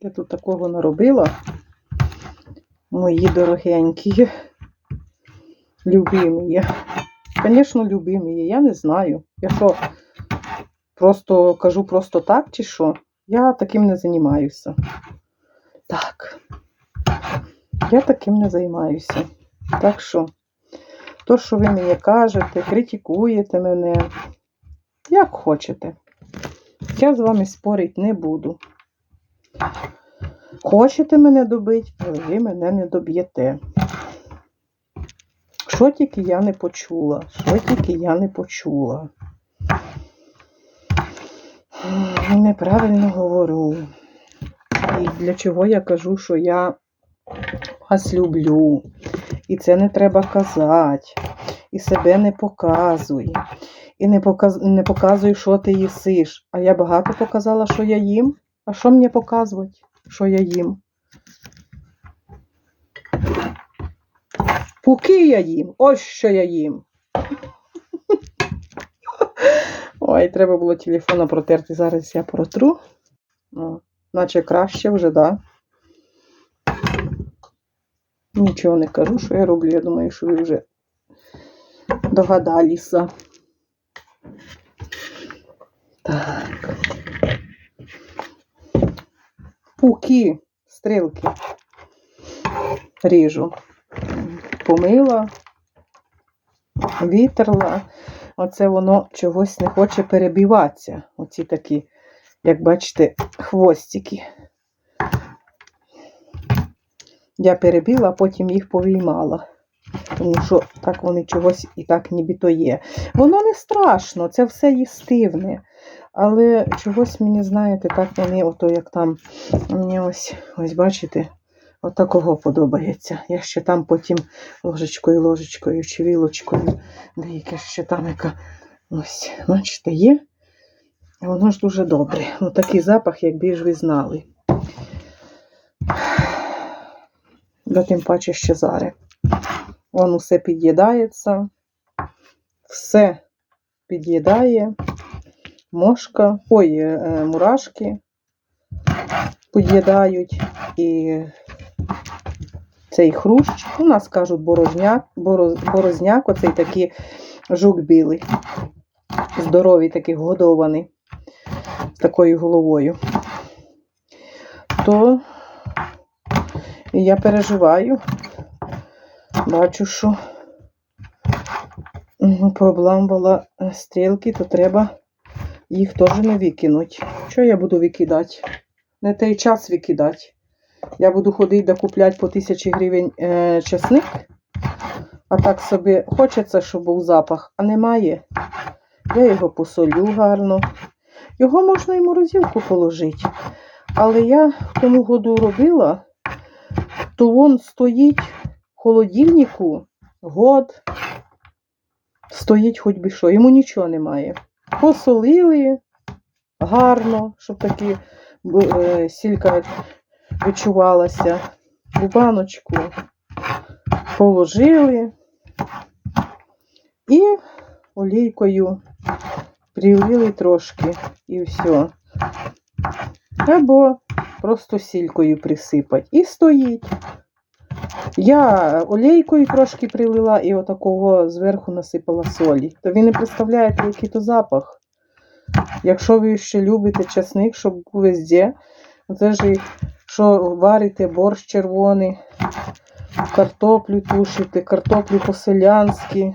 Я тут такого наробила. Мої дорогенькі. Любимі. Звісно, любимі. Я не знаю. Я що, просто кажу просто так чи що? Я таким не займаюся. Так. Я таким не займаюся. Так що, то, що ви мені кажете, критикуєте мене, як хочете. Я з вами спорити не буду. Хочете мене добити, але ви мене не доб'єте. Що тільки я не почула, що тільки я не почула. Неправильно говорю. І для чого я кажу, що я вас люблю. І це не треба казати. І себе не показуй. І не, показ... не показуй, що ти їсиш. А я багато показала, що я їм. А що мені показувати, що я їм? Пуки я їм. Ось що я їм. Ой, треба було телефона протерти. Зараз я протру. О, наче краще вже, да? Нічого не кажу, що я роблю. Я думаю, що ви вже догадалися. Так. Пуки, стрілки. Ріжу. Помила, вітерла. Оце воно чогось не хоче перебиватися. Оці такі, як бачите, хвостики. Я перебила, а потім їх повіймала. Тому що так вони чогось і так нібито є. Воно не страшно, це все їстивне. Але чогось мені, знаєте, так вони, ото як там, мені ось, ось бачите, отакого подобається. Я ще там потім ложечкою, ложечкою чи вілочкою, деяке ще там яка, ось, бачите, є. Воно ж дуже добре. Ну, такий запах, якби ж ви знали. Да тим паче ще зараз. Воно все під'їдається, все під'їдає, мошка, ой, е, мурашки під'їдають. І цей хрущ, у нас кажуть борозняк, бороз, борозняк, оцей такий жук білий, здоровий, такий годований, з такою головою. То я переживаю, бачу, що пообламувала е, стрілки, то треба їх теж не викинути. Що я буду викидати? Не той час викидати. Я буду ходити да купляти по тисячі гривень е, часник, а так собі хочеться, щоб був запах, а немає. Я його посолю гарно. Його можна і морозилку положити. Але я в тому году робила, то він стоїть холодильнику год. Стоїть хоч би що, йому нічого немає. Посолили гарно, щоб такі бу- е, сілька відчувалася. У баночку положили і олійкою прилили трошки і все. Або просто сількою присипати. І стоїть. Я олійкою трошки прилила і отакого зверху насипала солі. То ви не представляєте, який то запах. Якщо ви ще любите часник, щоб був везде, це ж що варите борщ червоний, картоплю тушите, картоплю по-селянськи,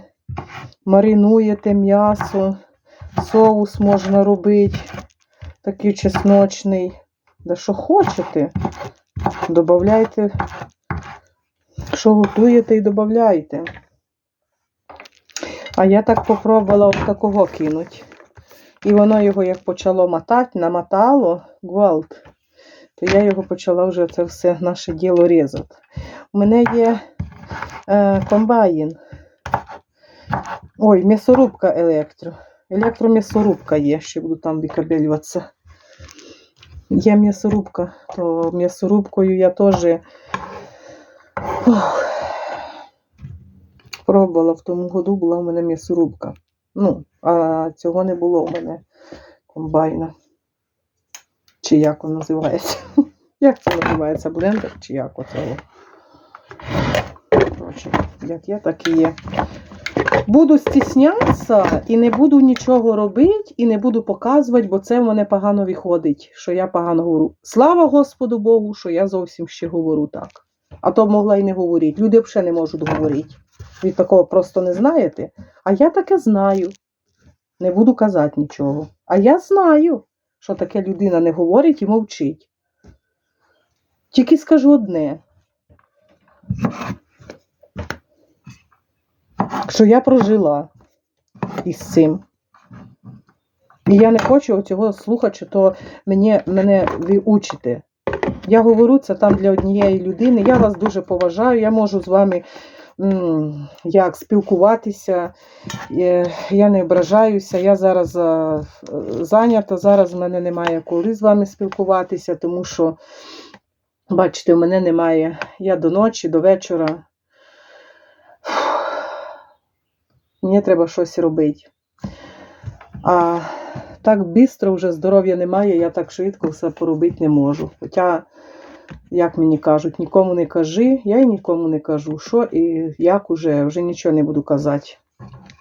маринуєте м'ясо, соус можна робити, такий чесночний. Да що хочете, додавайте, що готуєте і додавайте. А я так попробувала от такого кинуть. І воно його як почало мотати, намотало гвалт, то я його почала вже це все наше діло різати. У мене є е, комбайн. Ой, м'ясорубка електро. Електром'ясорубка є, ще буду там викабелюватися. Є м'ясорубка, то м'ясорубкою я теж пробувала в тому году, була в мене м'ясорубка. Ну, а цього не було у мене комбайна. Чи як він називається? Як це називається? Блендер чи як оце? Як є, так і є. Буду стіснятися і не буду нічого робити, і не буду показувати, бо це в мене погано виходить, що я погано говорю. Слава Господу Богу, що я зовсім ще говорю так. А то могла й не говорити. Люди взагалі не можуть говорити. Ви такого просто не знаєте. А я таке знаю. Не буду казати нічого. А я знаю, що таке людина не говорить і мовчить. Тільки скажу одне. Що я прожила із цим. І я не хочу цього слухати, що то мені, мене ви учите. Я говорю це там для однієї людини. Я вас дуже поважаю, я можу з вами як спілкуватися. Е, Я не ображаюся. Я зараз е, зайнята. Зараз в мене немає коли з вами спілкуватися, тому що, бачите, в мене немає. Я до ночі, до вечора. Мені треба щось робити. А так швидко вже здоров'я немає, я так швидко все поробити не можу. Хоча, як мені кажуть, нікому не кажи, я й нікому не кажу, що і як уже, вже нічого не буду казати.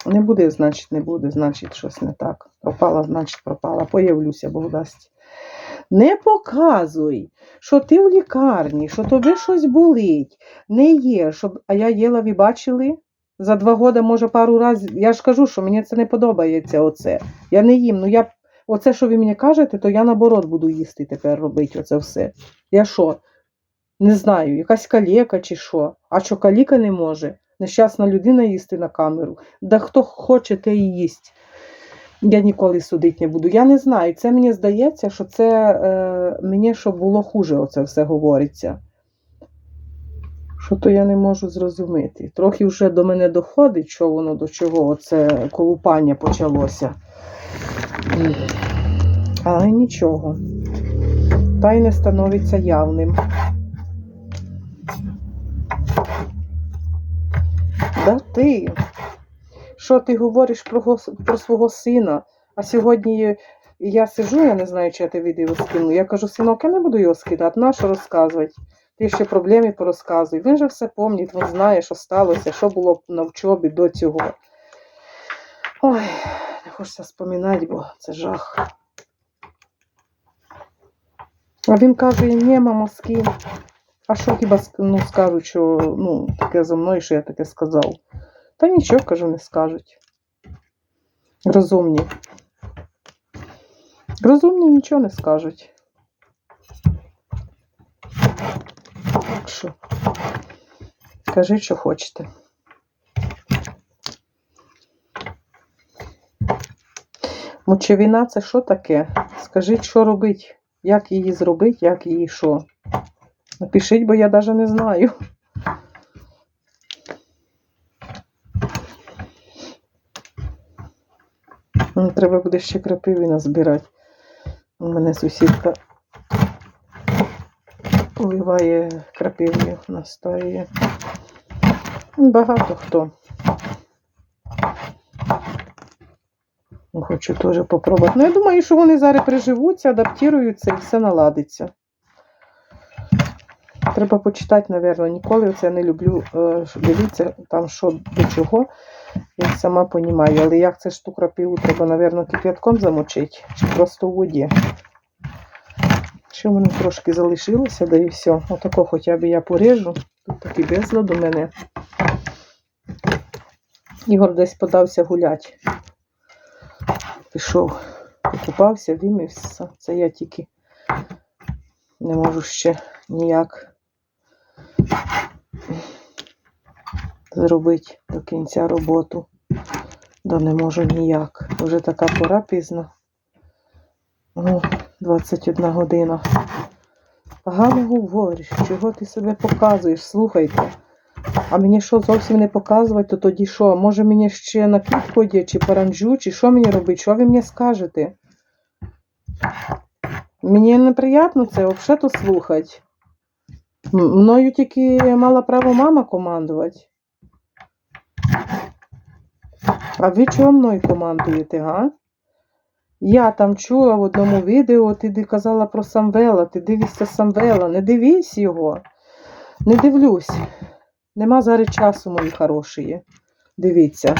Не буде, значить, не буде, значить, щось не так. Пропала, значить, пропала. Появлюся, Бог дасть. Не показуй, що ти в лікарні, що тобі щось болить. Не є, щоб. А я їла, ви бачили? За два роки, може, пару разів. Я ж кажу, що мені це не подобається. оце. Я не їм. Ну я оце, що ви мені кажете, то я наоборот буду їсти тепер робити оце все. Я що? Не знаю, якась каліка чи що. А що каліка не може? Нещасна людина їсти на камеру. Да хто хоче, те і їсть. Я ніколи судити не буду. Я не знаю. Це мені здається, що це е, мені щоб було хуже, оце все говориться. Що то я не можу зрозуміти. Трохи вже до мене доходить, що воно до чого оце колупання почалося. Але нічого. Та й не становиться явним. Да ти. Що ти говориш про, про свого сина? А сьогодні я сижу, я не знаю, чи я те відео скину. Я кажу, синок, я не буду його скидати, на що розказувати? Ти ще проблеми порозказуй. Він же все пам'ятає, він знає, що сталося, що було на вчобі до цього. Ой, не хочеться споминати, бо це жах. А він каже, ні, мама, скинь. А що хіба ну, скажуть, що ну, таке за мною, що я таке сказав? Та нічого, кажу, не скажуть. Розумні. Розумні нічого не скажуть. Так що, кажіть, що хочете. Мочевина це що таке? Скажіть, що робить? Як її зробити, як її що? Напишіть, бо я навіть не знаю. Треба буде ще крапиви назбирати. У мене сусідка поливає крапивою, настоює. Багато хто. Хочу теж попробувати. Ну, я думаю, що вони зараз приживуться, адаптуються і все наладиться. Треба почитати, напевно. Ніколи оце не люблю е, дивитися там, що до чого. Я сама розумію. Але як це ж ту крапиву треба, напевно, кип'ятком замочити, чи просто у воді. Ще мене трошки залишилося, да і все. Отако хоча б я порежу. Тут такий безлад у мене. Ігор десь подався гулять. Пішов, покупався, вимився. Це я тільки не можу ще ніяк зробити до кінця роботу. Да не можу ніяк. Вже така пора пізна. Ну, 21 година. Погано говориш, чого ти себе показуєш? Слухайте. А мені що зовсім не показувати, то тоді що? Може мені ще на квітку чи паранджу, чи що мені робити? Що ви мені скажете? Мені неприємно це взагалі то слухати. Мною тільки мала право мама командувати. А ви чого мною командуєте, га? Я там чула в одному відео, ти казала про Самвела, ти дивишся Самвела, не дивись його. Не дивлюсь. Нема зараз часу, мої хороші. Дивіться.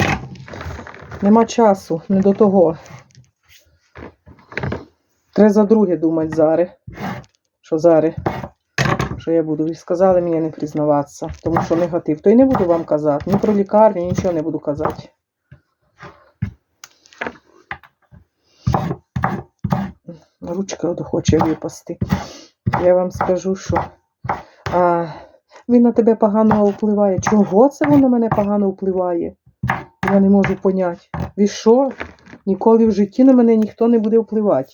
Нема часу, не до того. Треба за друге думати зараз. Що зараз? Що я буду? Ви сказали мені не признаватися, тому що негатив. То й не буду вам казати. Ні про лікарню, нічого не буду казати. Ручка от хоче випасти. Я вам скажу, що а, він на тебе погано впливає. Чого це воно на мене погано впливає? Я не можу поняти. Ви що? Ніколи в житті на мене ніхто не буде впливати.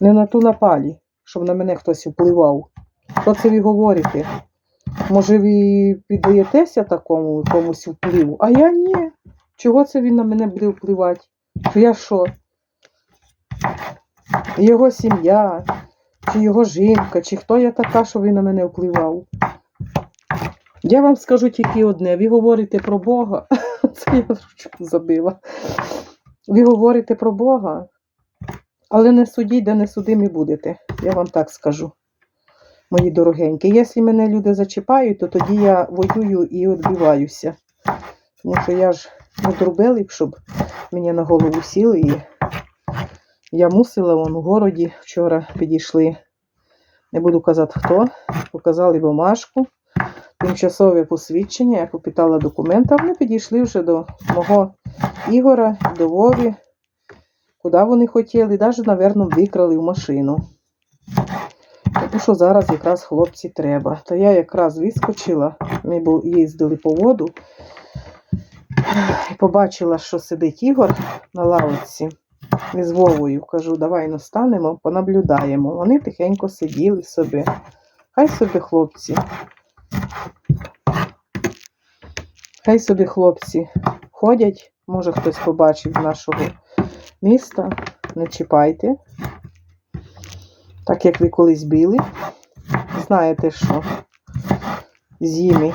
Не на ту напалі, щоб на мене хтось впливав. Що це ви говорите? Може, ви піддаєтеся такому комусь впливу? А я ні. Чого це він на мене буде впливати? Я що? Його сім'я, чи його жінка, чи хто я така, що він на мене впливав? Я вам скажу тільки одне: ви говорите про Бога. Це я забила. Ви говорите про Бога, але не судіть, де не судимі будете. Я вам так скажу, мої дорогенькі. Якщо мене люди зачіпають, то тоді я воюю і відбиваюся. Тому що я ж не дробелик, щоб мені на голову сіли. І я мусила вон у городі вчора підійшли. Не буду казати хто. Показали бумажку, тимчасове посвідчення. Я попитала документи, а вони підійшли вже до мого Ігора, до Вові, куди вони хотіли, навіть, напевно, викрали в машину. Тому що зараз якраз хлопці треба. Та я якраз вискочила, ми їздили по воду і побачила, що сидить Ігор на лавочці. З Вовою кажу, давай настанемо, понаблюдаємо. Вони тихенько сиділи собі. Хай собі хлопці. Хай собі хлопці ходять, може хтось побачив з нашого міста. Не чіпайте. Так як ви колись біли. Знаєте, що з ними,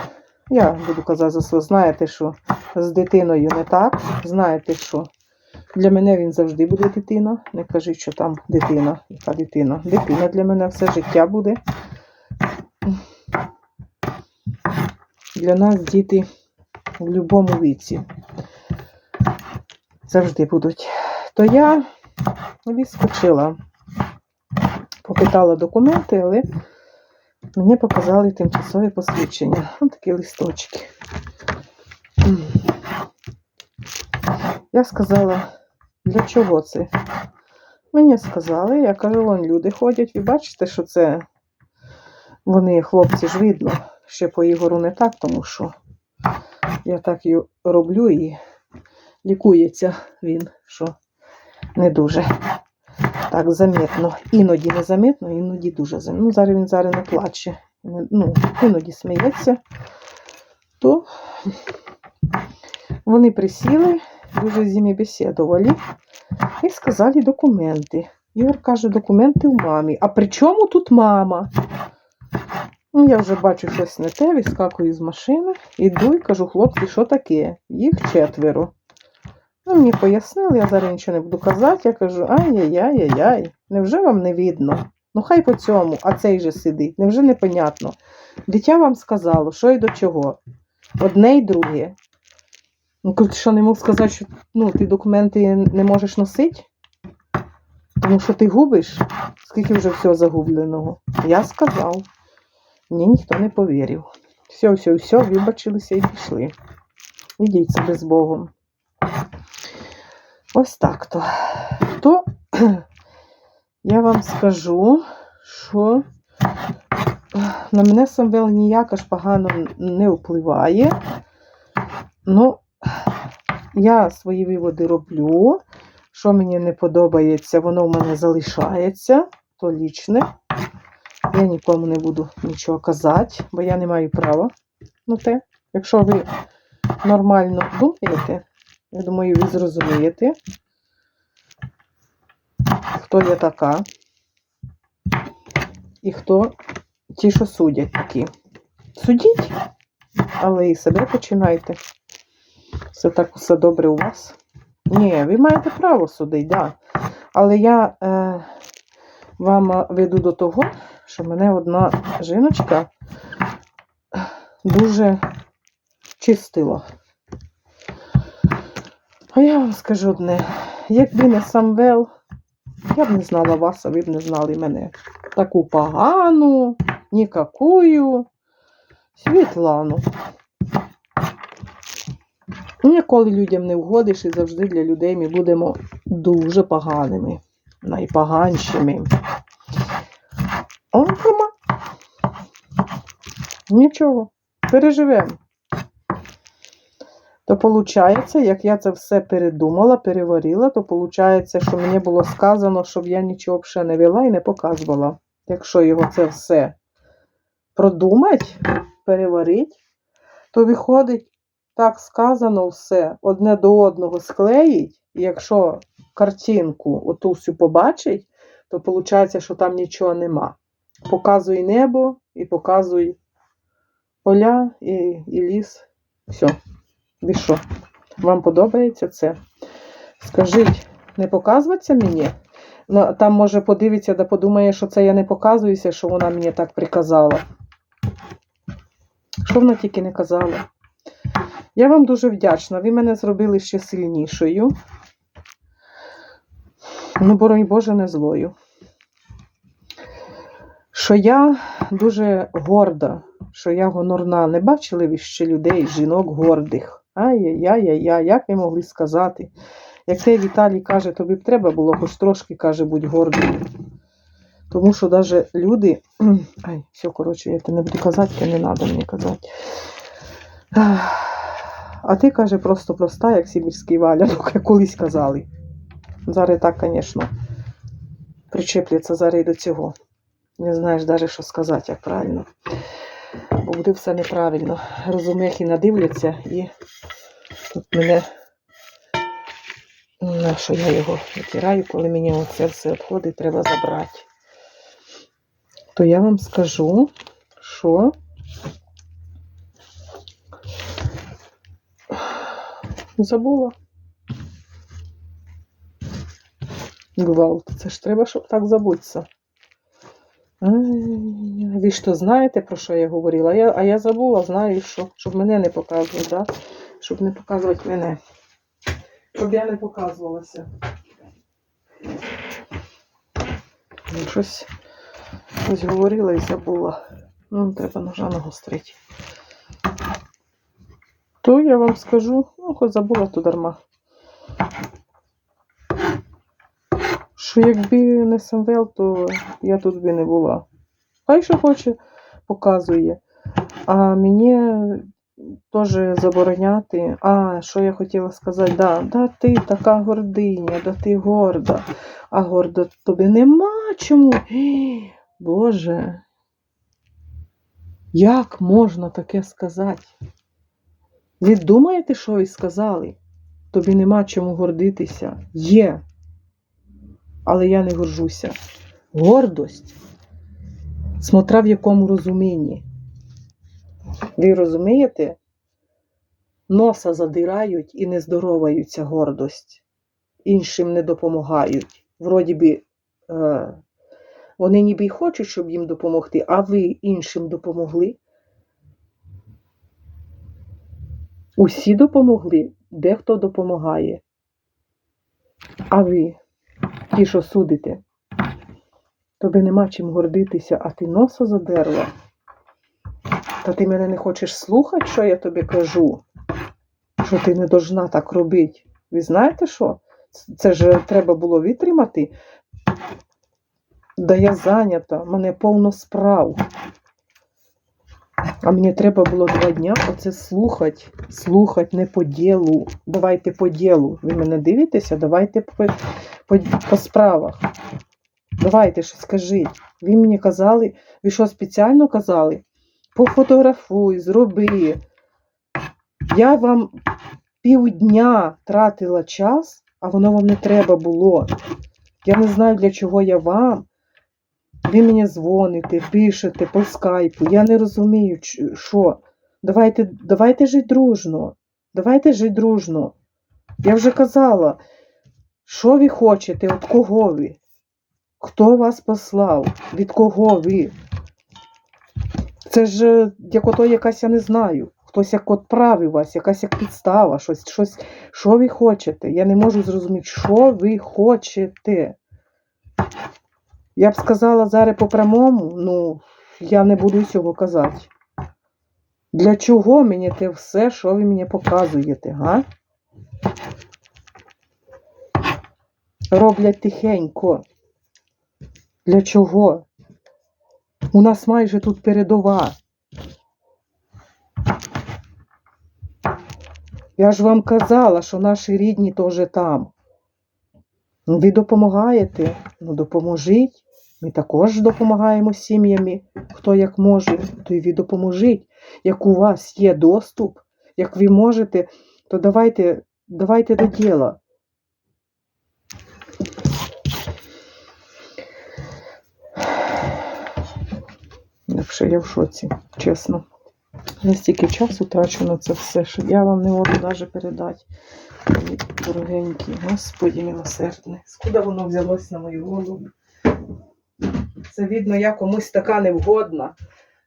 я буду казати за себе, знаєте, що з дитиною не так. Знаєте, що для мене він завжди буде дитина. Не кажіть, що там дитина. Яка дитина? Дитина для мене все життя буде. Для нас діти в будь-якому віці завжди будуть. То я відскочила, попитала документи, але мені показали тимчасові посвідчення. Ось такі листочки. Я сказала, для чого це? Мені сказали, я кажу, вон люди ходять, ви бачите, що це вони, хлопці ж видно, ще по Ігору не так, тому що я так і роблю і лікується він, що не дуже так замітно. Іноді не замітно, іноді дуже замітно. Ну, зараз він зараз не плаче. Ну, іноді сміється. То вони присіли, дуже з ними бесідували і сказали документи. Ігор каже, документи у мамі. А при чому тут мама? Ну, я вже бачу щось не те, вискакую з машини, іду і кажу, хлопці, що таке? Їх четверо. Ну, мені пояснили, я зараз нічого не буду казати. Я кажу, ай-яй-яй-яй-яй, невже вам не видно? Ну хай по цьому, а цей же сидить. Невже непонятно? Дитя вам сказало, що і до чого. Одне й друге. Ну, ти що не мог сказати, що ну, ти документи не можеш носити? Тому що ти губиш, скільки вже всього загубленого. Я сказав. Мені ніхто не повірив. Все, все, все, вибачилися і пішли. Ідіть собі з Богом. Ось так то. То я вам скажу, що на мене Самвел ніяк аж погано не впливає. Ну, я свої виводи роблю. Що мені не подобається, воно в мене залишається, то лічне. Я нікому не буду нічого казати, бо я не маю права на те. Якщо ви нормально думаєте, я думаю, ви зрозумієте, хто я така і хто ті, що судять такі. Судіть, але і себе починайте. Все так усе добре у вас. Ні, ви маєте право судити, да. Але я е, вам е, веду до того, що мене одна жіночка дуже чистила. А я вам скажу одне, якби не Самвел, я б не знала вас, а ви б не знали мене. Таку погану, нікакую Світлану. Ніколи людям не вгодиш і завжди для людей ми будемо дуже поганими, найпоганшими. О, нема. Нічого, переживемо. То виходить, як я це все передумала, переварила, то виходить, що мені було сказано, щоб я нічого ще не вела і не показувала. Якщо його це все продумати, переварити, то виходить, так сказано все, одне до одного склеїть, і якщо картинку оту всю побачить, то виходить, що там нічого нема. Показуй небо і показуй поля і, і ліс. Все. Що? Вам подобається це? Скажіть, не показуватися мені? Ну, там, може, подивиться да подумає, що це я не показуюся, що вона мені так приказала. Що вона тільки не казала? Я вам дуже вдячна. Ви мене зробили ще сильнішою. Ну, боронь Боже, не злою. Що я дуже горда, що я гонорна. Не бачили ви ще людей, жінок гордих. Ай-яй-яй-яй, як ви могли сказати? Як те Віталій каже, тобі б треба було хоч трошки, каже, будь гордим. Тому що навіть люди. Ай, все, коротше, я це не буду казати, це не треба мені казати. А ти, каже, просто проста, як сибірський валя, як колись казали. Зараз так, звісно, причепляться зараз і до цього. Не знаєш навіть, що сказати, як правильно. Бо буде все неправильно. Розуміхи надивляться і тут мене, на що я його витираю, коли мені оце все відходить, треба забрати. То я вам скажу, що забула. Гвалт. Це ж треба, щоб так забутися. Ви ж то знаєте, про що я говорила? Я, а я забула, знаю, що, щоб мене не показувати, да? щоб не показувати мене. Щоб я не показувалася. Ну, Щось, щось говорила і забула. Ну, треба ножа нагострити. То я вам скажу, ну, хоч забула, то дарма. Що якби не Самвел, то я тут би не була. Хай що хоче, показує. А мені теж забороняти. А, що я хотіла сказати, да, да ти така гординя, да ти горда. А горда тобі нема чому. Боже. Як можна таке сказати? Ви думаєте, що ви сказали? Тобі нема чому гордитися. Є. Але я не горжуся. Гордость, смотря в якому розумінні. Ви розумієте? Носа задирають і не здороваються гордость. Іншим не допомагають. Вроді би, е, вони ніби й хочуть, щоб їм допомогти, а ви іншим допомогли. Усі допомогли, дехто допомагає. А ви, ті, що судите, тобі нема чим гордитися, а ти носа задерла. Та ти мене не хочеш слухати, що я тобі кажу? Що ти не должна так робити. Ви знаєте що? Це ж треба було витримати. Да я зайнята, мене повно справ. А мені треба було два дня оце слухати. Слухати не по ділу. Давайте по ділу. Ви мене дивитеся? Давайте по, по, по справах. Давайте щось скажіть. Ви мені казали, ви що спеціально казали? Пофотографуй, зроби. Я вам півдня тратила час, а воно вам не треба було. Я не знаю, для чого я вам. Ви мені дзвоните, пишете по скайпу. Я не розумію, що. Давайте, давайте жити дружно. Давайте жити дружно. Я вже казала, Що ви хочете? От кого ви? Хто вас послав? Від кого ви? Це ж е, як ото якась, я не знаю. Хтось як відправив вас, якась як підстава, щось, щось. Що ви хочете? Я не можу зрозуміти, що ви хочете. Я б сказала зараз по прямому, ну, я не буду цього казати. Для чого мені те все, що ви мені показуєте, га? Роблять тихенько. Для чого? У нас майже тут передова. Я ж вам казала, що наші рідні теж там. Ну, Ви допомагаєте? Ну, допоможіть. Ми також допомагаємо сім'ями, хто як може, то й ви допоможіть. Як у вас є доступ, як ви можете, то давайте, давайте до діла. Я в шоці, чесно. Я стільки часу трачу на це все, що я вам не можу навіть передати. Дорогенькі, Господі милосердне. Скуда воно взялось на мою голову? Це видно, я комусь така невгодна.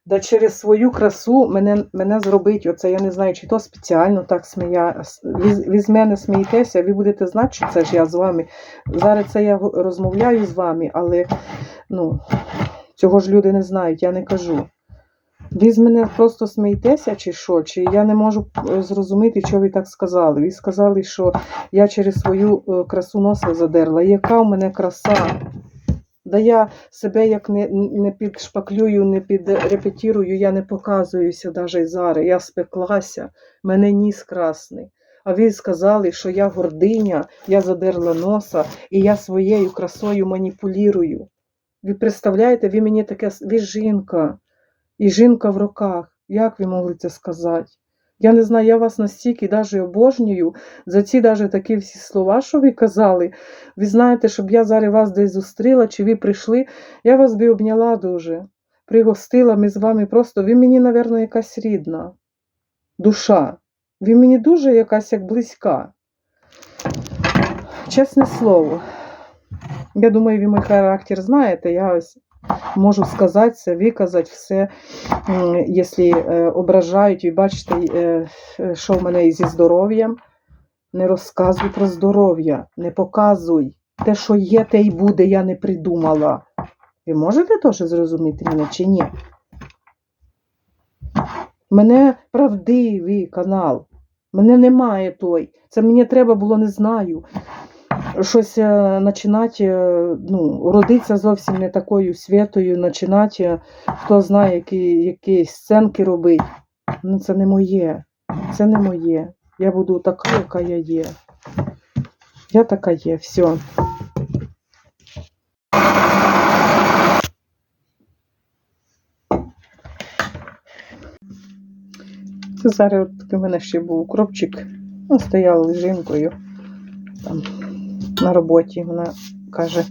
Да через свою красу мене, мене зробить, оце я не знаю, чи то спеціально так смія. Ви, ви з мене смієтеся, ви будете знати, що це ж я з вами. Зараз це я розмовляю з вами, але ну, цього ж люди не знають, я не кажу. Ви з мене просто смієтеся, чи що? Чи я не можу е, зрозуміти, що ви так сказали. Ви сказали, що я через свою е, красу носа задерла. Яка в мене краса? Да я себе як не, не підшпаклюю, не підрепетірую, я не показуюся навіть зараз. Я спеклася, мене ніс красний. А ви сказали, що я гординя, я задерла носа, і я своєю красою маніпулірую. Ви представляєте, ви мені таке, ви жінка, і жінка в руках. Як ви могли це сказати? Я не знаю, я вас настільки даже обожнюю за ці даже такі всі слова, що ви казали. Ви знаєте, щоб я зараз вас десь зустріла, чи ви прийшли, я вас би обняла дуже, пригостила, ми з вами просто, ви мені, напевно, якась рідна душа. Ви мені дуже якась як близька. Чесне слово. Я думаю, ви мій характер знаєте. Я ось можу сказати виказати все. Якщо е, ображають, ви бачите, е, е, що в мене зі здоров'ям. Не розказуй про здоров'я, не показуй. Те, що є, те й буде, я не придумала. Ви можете теж зрозуміти мене чи ні? Мене правдивий канал. Мене немає той. Це мені треба було, не знаю. Щось е, починати, е, ну, родитися зовсім не такою святою, починати, е, хто знає, які, які сценки робити. Ну, це не моє. Це не моє. Я буду така, яка я є. Я така є, все. Зараз у мене ще був укропчик. Ну, стояла лежинкою там на роботі. Вона каже,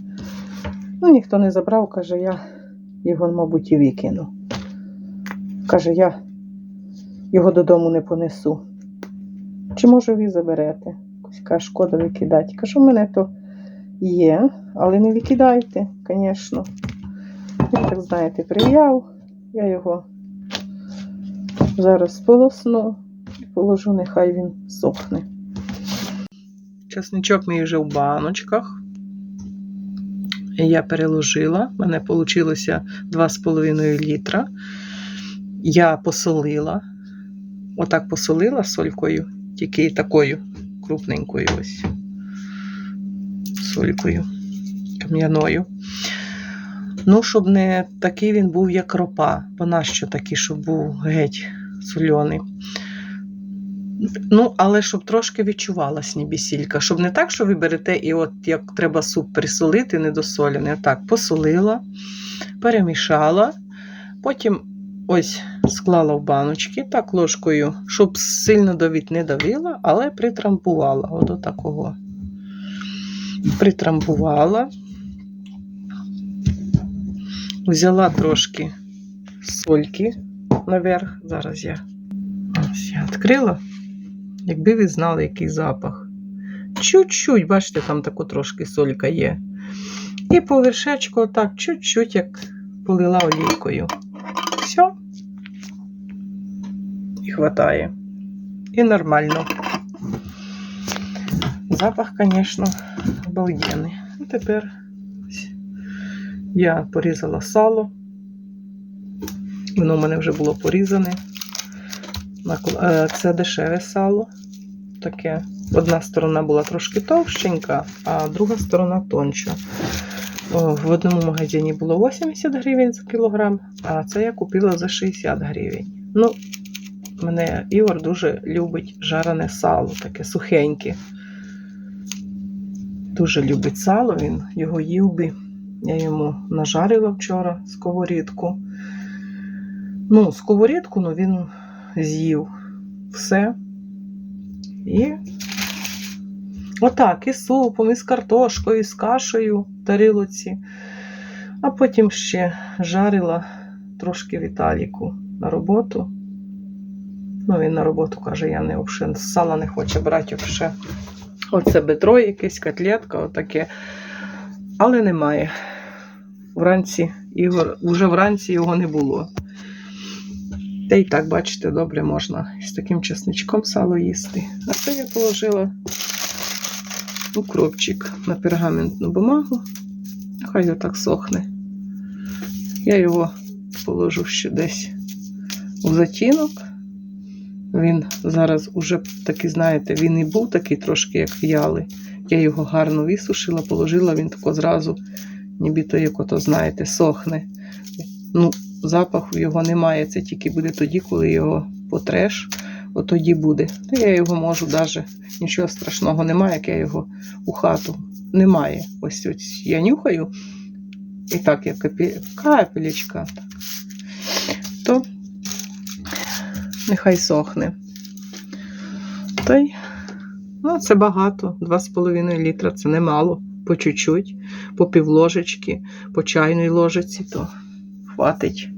ну ніхто не забрав, каже, я його, мабуть, і викину. Каже, я його додому не понесу. Чи може ви заберете? Каже, шкода викидати. Кажу, у мене то є, але не викидайте, звісно. Він так, знаєте, прив'яв, я його зараз полосну і положу, нехай він сохне. Часничок мій вже в баночках. Я переложила, в мене вийшло 2,5 літра. Я посолила. Отак посолила солькою, тільки такою крупненькою ось. Солькою кам'яною. Ну, щоб не такий він був, як ропа. Бо нащо такий, щоб був геть сольоний. Ну, але щоб трошки відчувалась ніби сілька. Щоб не так, що ви берете і от як треба суп присолити, недосолений. Отак, посолила, перемішала, потім ось склала в баночки, так ложкою, щоб сильно давить не давила, але притрамбувала. От до такого. Притрамбувала. Взяла трошки сольки наверх. Зараз я ось я відкрила. Якби ви знали, який запах. чуть-чуть, бачите, там таку трошки солька є. І по вершечку отак, чуть-чуть, як полила олійкою. Все. І хватає. І нормально. Запах, звісно, обалденний. А тепер я порізала сало. Воно в мене вже було порізане. Е, Це дешеве сало. Таке. Одна сторона була трошки товщенька, а друга сторона тонша. В одному магазині було 80 гривень за кілограм, а це я купила за 60 гривень. Ну, мене Ігор дуже любить жарене сало, таке сухеньке. Дуже любить сало, він його їв би. Я йому нажарила вчора сковорідку. Ну, сковорідку, ну він з'їв все. І отак, і супом, і з картошкою, і з кашею в тарілоці. А потім ще жарила трошки Віталіку на роботу. Ну, він на роботу каже, я не взагалі сала не хоче брати взагалі. Оце бедро якесь, котлетка, отаке. Але немає. Вранці Ігор, вже вранці його не було. Та й так, бачите, добре можна з таким чесничком сало їсти. А це я положила укропчик на пергаментну бумагу. Хай отак сохне. Я його положу ще десь у затінок. Він зараз уже такий, знаєте, він і був такий трошки, як в'ялий. Я його гарно висушила, положила, він тако зразу, нібито як ото, знаєте, сохне. Ну, запаху його немає, це тільки буде тоді, коли його потреш, от тоді буде. Та я його можу навіть, нічого страшного немає, як я його у хату. Немає. Ось ось я нюхаю, і так, як капелечка. То нехай сохне. Та й, ну, це багато. 2,5 літра це немало. По чуть-чуть, по півложечки, по чайній ложиці, то хватить.